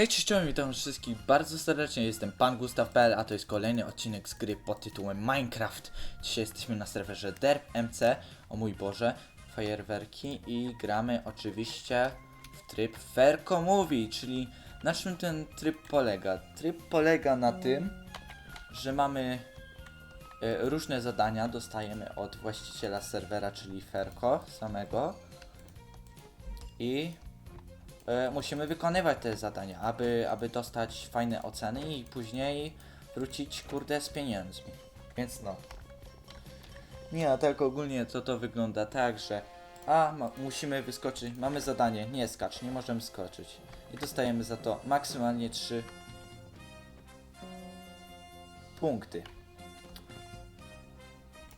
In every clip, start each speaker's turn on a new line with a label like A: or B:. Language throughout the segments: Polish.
A: Hej, cześć, witam wszystkich bardzo serdecznie, jestem Pan Gustaw.pl, a to jest kolejny odcinek z gry pod tytułem Minecraft. Dzisiaj jesteśmy na serwerze Derp MC, o mój Boże, fajerwerki i gramy oczywiście w tryb Fairco Movie, czyli na czym ten tryb polega? Tryb polega na tym, że mamy e, różne zadania, dostajemy od właściciela serwera, czyli Fairco samego i musimy wykonywać te zadania, aby, aby dostać fajne oceny i później wrócić kurde z pieniędzmi. Więc no. Nie, a tak ogólnie to to wygląda tak, że a ma, musimy wyskoczyć, mamy zadanie, nie skacz, nie możemy skoczyć. I dostajemy za to maksymalnie 3 punkty.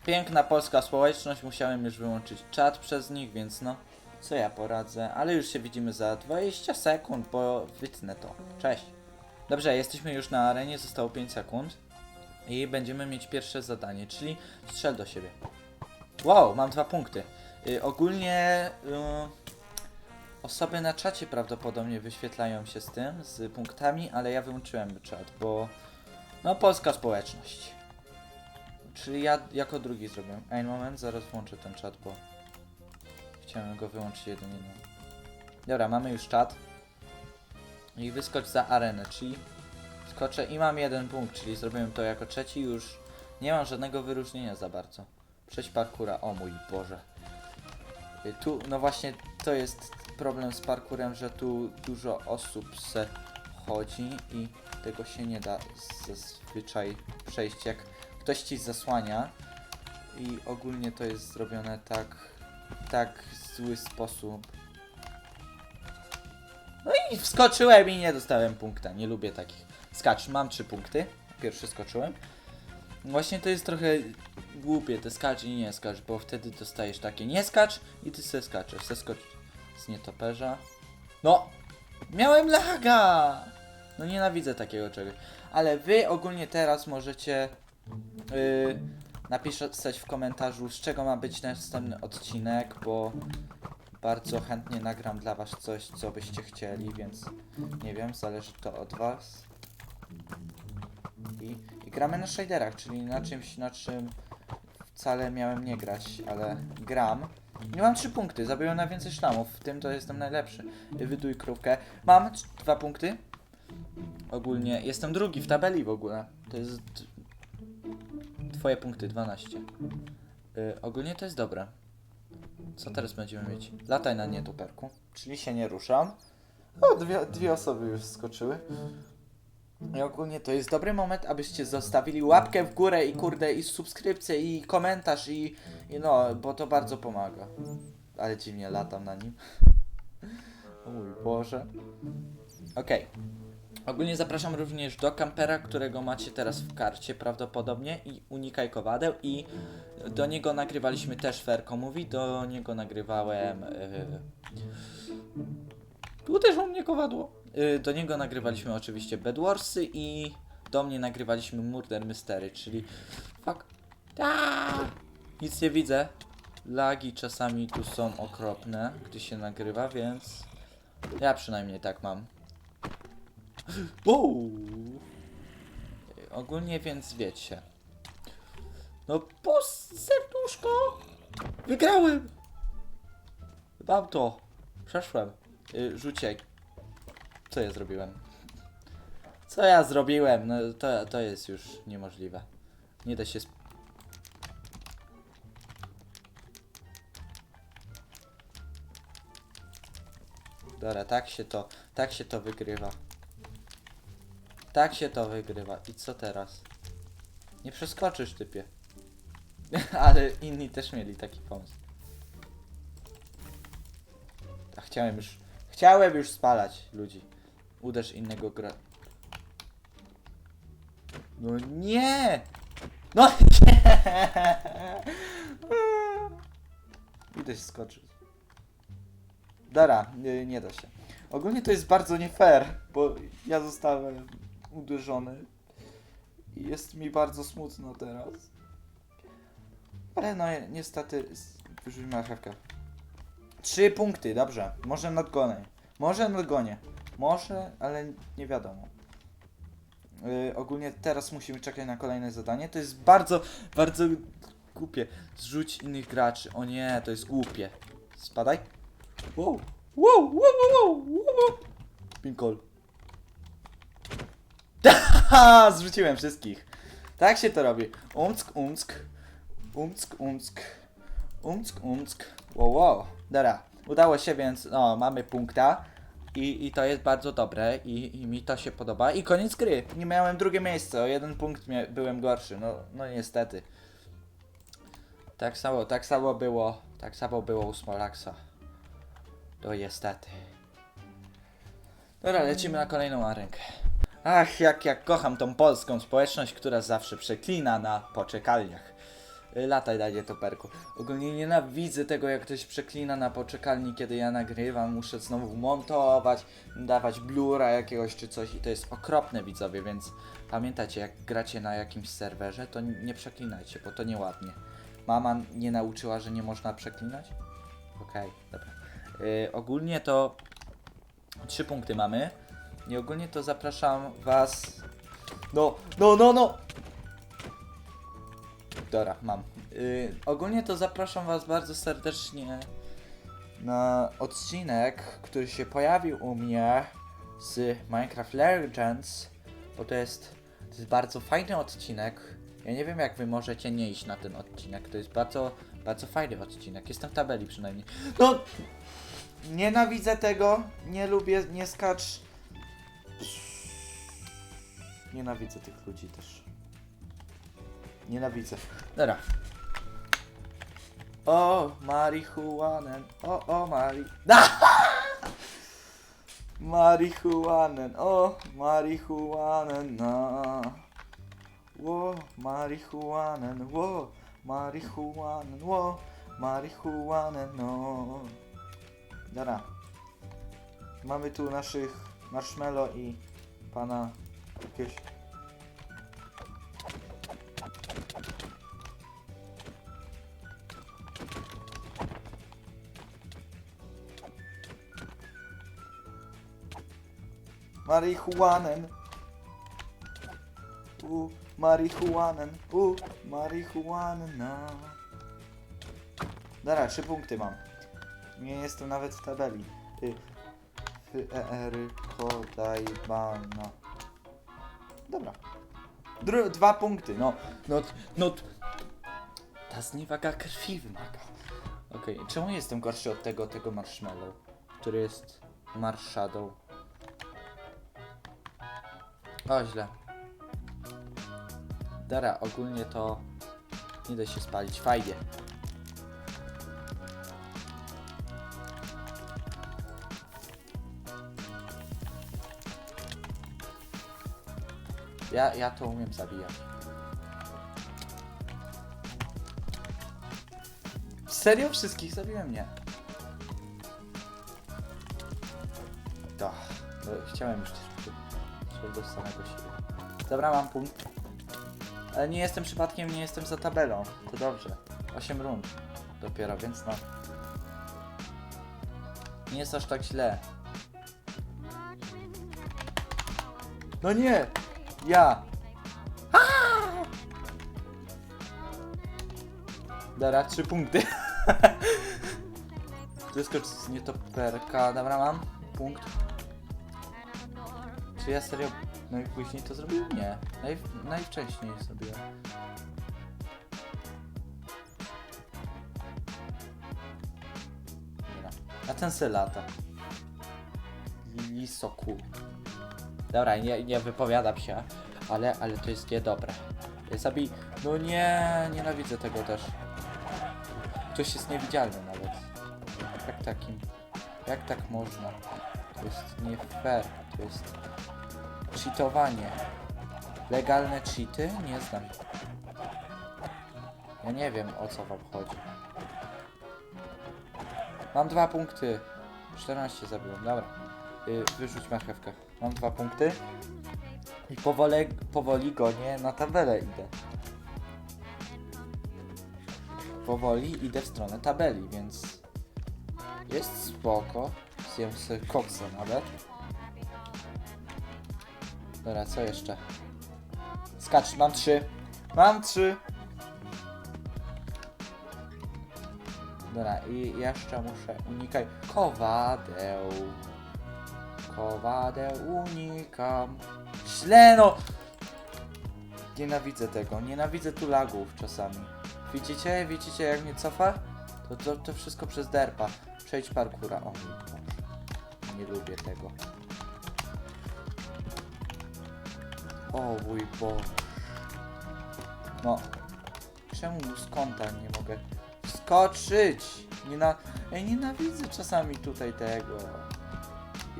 A: Piękna polska społeczność, musiałem już wyłączyć czat przez nich, więc no, co ja poradzę, ale już się widzimy za 20 sekund, bo wytnę to. Cześć. Dobrze, jesteśmy już na arenie, zostało 5 sekund i będziemy mieć pierwsze zadanie, czyli strzel do siebie. Wow, mam dwa punkty. Y, ogólnie y, osoby na czacie prawdopodobnie wyświetlają się z tym, z punktami, ale ja wyłączyłem czat, bo no polska społeczność. Czyli ja jako drugi zrobię. Ej, moment, zaraz włączę ten czat, bo chciałem go wyłączyć jeden. Dobra, mamy już czat. I wyskocz za arenę, czyli skoczę i mam jeden punkt, czyli zrobiłem to jako trzeci już. Nie mam żadnego wyróżnienia za bardzo. Przejść parkura, o mój Boże. Y, Tu, no właśnie, to jest problem z parkurem, że tu dużo osób se chodzi i tego się nie da zazwyczaj przejść, jak ktoś ci zasłania i ogólnie to jest zrobione tak, tak zły sposób. No i wskoczyłem i nie dostałem punkta, nie lubię takich. Skacz, mam trzy punkty, pierwszy skoczyłem. Właśnie to jest trochę głupie, te skacz i nie skacz, bo wtedy dostajesz takie nie skacz i ty se skaczesz, se skocz z nietoperza. No, miałem laga! No nienawidzę takiego czegoś. Ale wy ogólnie teraz możecie yy, napisać w komentarzu, z czego ma być następny odcinek, bo bardzo chętnie nagram dla was coś, co byście chcieli, więc nie wiem, zależy to od was. I, i gramy na shaderach, czyli na czymś, na czym wcale miałem nie grać, ale gram. Nie mam trzy punkty, zabiłem najwięcej szlamów, w tym to jestem najlepszy. Wyduj krówkę. Mam trz- dwa punkty. Ogólnie jestem drugi w tabeli w ogóle. To jest Twoje punkty 12. Y, ogólnie to jest dobre. Co teraz będziemy mieć? Lataj na nietoperku. Czyli się nie ruszam. O, dwie, dwie osoby już skoczyły. I ogólnie to jest dobry moment, abyście zostawili łapkę w górę i kurde, i subskrypcję, i komentarz, i, i no, bo to bardzo pomaga. Ale dziwnie latam na nim. O mój Boże. Okej. Ogólnie zapraszam również do kampera, którego macie teraz w karcie prawdopodobnie i unikaj kowadeł i do niego nagrywaliśmy też Ferko mówi, do niego nagrywałem yy... uderzyło mnie kowadło yy, do niego nagrywaliśmy oczywiście Bedwarsy i do mnie nagrywaliśmy Murder Mystery, czyli fuck Aaaa! nic nie widzę lagi czasami tu są okropne, gdy się nagrywa, więc ja przynajmniej tak mam Wow. Ogólnie więc wiecie. No po serduszko! Wygrałem! Mam to. Przeszłem. Y, rzucie. Co ja zrobiłem? Co ja zrobiłem? No to, to jest już niemożliwe. Nie da się sp- Dobra, tak się to, tak się to wygrywa. Tak się to wygrywa. I co teraz? Nie przeskoczysz, typie. Ale inni też mieli taki pomysł. A chciałem już... Chciałem już spalać ludzi. Uderz innego gra... No nie! No nie! Idę się skoczyć. Dobra, nie, nie da się. Ogólnie to jest bardzo nie fair, bo ja zostałem uderzony jest mi bardzo smutno teraz. Ale no niestety s- wyrzuć marchewkę. Trzy punkty, dobrze. Może nadgonię. Może nadgonię. Może, ale nie wiadomo. Yy, ogólnie teraz musimy czekać na kolejne zadanie. To jest bardzo, bardzo głupie. Zrzuć innych graczy. O nie, to jest głupie. Spadaj. Wow, wow, wow, wow, wow. Pinkol. Haha, zrzuciłem wszystkich. Tak się to robi. Umck, umck. Umck, umck. Umck, umck. Wow, wow. Dobra, udało się, więc no, mamy punkta. I, I to jest bardzo dobre i, i mi to się podoba. I koniec gry. Nie miałem drugie miejsce, o jeden punkt byłem gorszy. No, no niestety. Tak samo, tak samo było, tak samo było u Smolaxa. To niestety. Dobra, lecimy na kolejną arenkę. Ach, jak, jak kocham tą polską społeczność, która zawsze przeklina na poczekalniach. Lataj daje to perku. Ogólnie nienawidzę tego, jak ktoś przeklina na poczekalni, kiedy ja nagrywam. Muszę znowu montować, dawać blura jakiegoś czy coś i to jest okropne widzowie, więc pamiętajcie, jak gracie na jakimś serwerze, to nie przeklinajcie, bo to nieładnie. Mama nie nauczyła, że nie można przeklinać? Okej, dobra. Y, ogólnie to trzy punkty mamy. I ogólnie to zapraszam was. No, no, no, no! Dobra, mam. Yy, ogólnie to zapraszam was bardzo serdecznie na odcinek, który się pojawił u mnie z Minecraft Legends, bo to jest, to jest bardzo fajny odcinek. Ja nie wiem jak wy możecie nie iść na ten odcinek, to jest bardzo, bardzo fajny odcinek. Jestem w tabeli przynajmniej. No! Nienawidzę tego, nie lubię, nie skacz. Nienawidzę tych ludzi też. Nienawidzę. Dobra. O, marihuanen. O, o, mari... Marihuanen. O, marihuanen. Na. Ło, marihuanen. Ło, marihuanen. Ło, marihuanen. No. Dobra. Mamy tu naszych marshmallow i pana jakiegoś Marihuanen. U, marihuanen. U, marihuanen. No. Dobra, trzy punkty mam. Nie jestem nawet w tabeli. Y, y, e, ery, kodaj, bana. Dobra. Dru, dwa punkty, no. No, no. Ta zniewaga krwi wymaga. Okej, czemu jestem gorszy od tego, tego marshmallow, który jest marshadow? O, źle. Dobra, ogólnie to nie da się spalić. Fajnie. Ja, ja to umiem zabijać. Serio? Wszystkich zabiłem? Nie. To. Chciałem już coś do samego siebie. Dobra, mam punkt. Ale nie jestem przypadkiem, nie jestem za tabelą. To dobrze. 8 rund dopiero, więc no. Nie jest aż tak źle. No nie! Ja! Aaa! Dobra, 3 punkty. Wyskocz z nietoperka. Dobra, mam punkt. Czy ja serio najpóźniej to zrobiłem? Nie. Naj, najwcześniej zrobiłem. Dobra. A ten se lata. Lisoku. Dobra, nie, nie wypowiadam się, ale, ale to jest niedobre. Zabij... No nie, nienawidzę tego też. Ktoś jest niewidzialny nawet. Jak takim? Jak tak można? To jest nie fair. To jest cheatowanie. Legalne cheaty? Nie znam. Ja nie wiem o co wam chodzi. Mam dwa punkty. 14 zabiłem, dobra. Y, wyrzuć marchewkę. Mam dwa punkty. I powoli, powoli gonię na tabelę idę. Powoli idę w stronę tabeli, więc jest spoko. Zjem sobie koksa nawet. Dobra, co jeszcze? Skacz, mam trzy. Mam trzy. Dobra, i jeszcze muszę unikać kowadeł. Kowadeł unikam. Źle no! Nienawidzę tego, nienawidzę tu lagów czasami. Widzicie? Widzicie jak mnie cofa? To, to, to wszystko przez derpa. Przejdź parkura. O mój. Nie lubię tego. O mój Boże. No. Czemu z kąta nie mogę skoczyć? Nie na... Ej, nienawidzę czasami tutaj tego.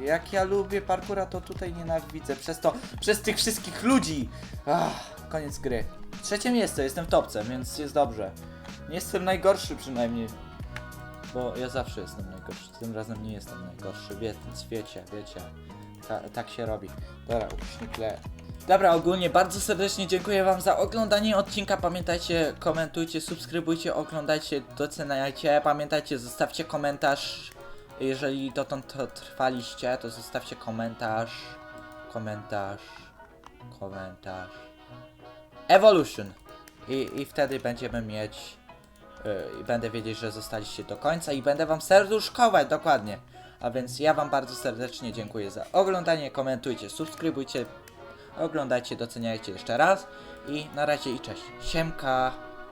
A: Jak ja lubię parkura, to tutaj nienawidzę. Przez to, przez tych wszystkich ludzi. Ach, koniec gry. Trzecie miejsce, jestem w topce, więc jest dobrze. Nie jestem najgorszy przynajmniej. Bo ja zawsze jestem najgorszy. Tym razem nie jestem najgorszy. Więc wiecie, wiecie. Ta, tak się robi. Dobra, uśnikle. Dobra, ogólnie bardzo serdecznie dziękuję Wam za oglądanie odcinka. Pamiętajcie, komentujcie, subskrybujcie, oglądajcie, doceniajcie. Pamiętajcie, zostawcie komentarz. Jeżeli dotąd trwaliście, to zostawcie komentarz. Komentarz. Komentarz. Evolution. I, i wtedy będziemy mieć. Yy, będę wiedzieć, że zostaliście do końca i będę Wam serduszkować dokładnie. A więc ja Wam bardzo serdecznie dziękuję za oglądanie. Komentujcie, subskrybujcie, oglądajcie, doceniajcie jeszcze raz. I na razie i cześć. Siemka.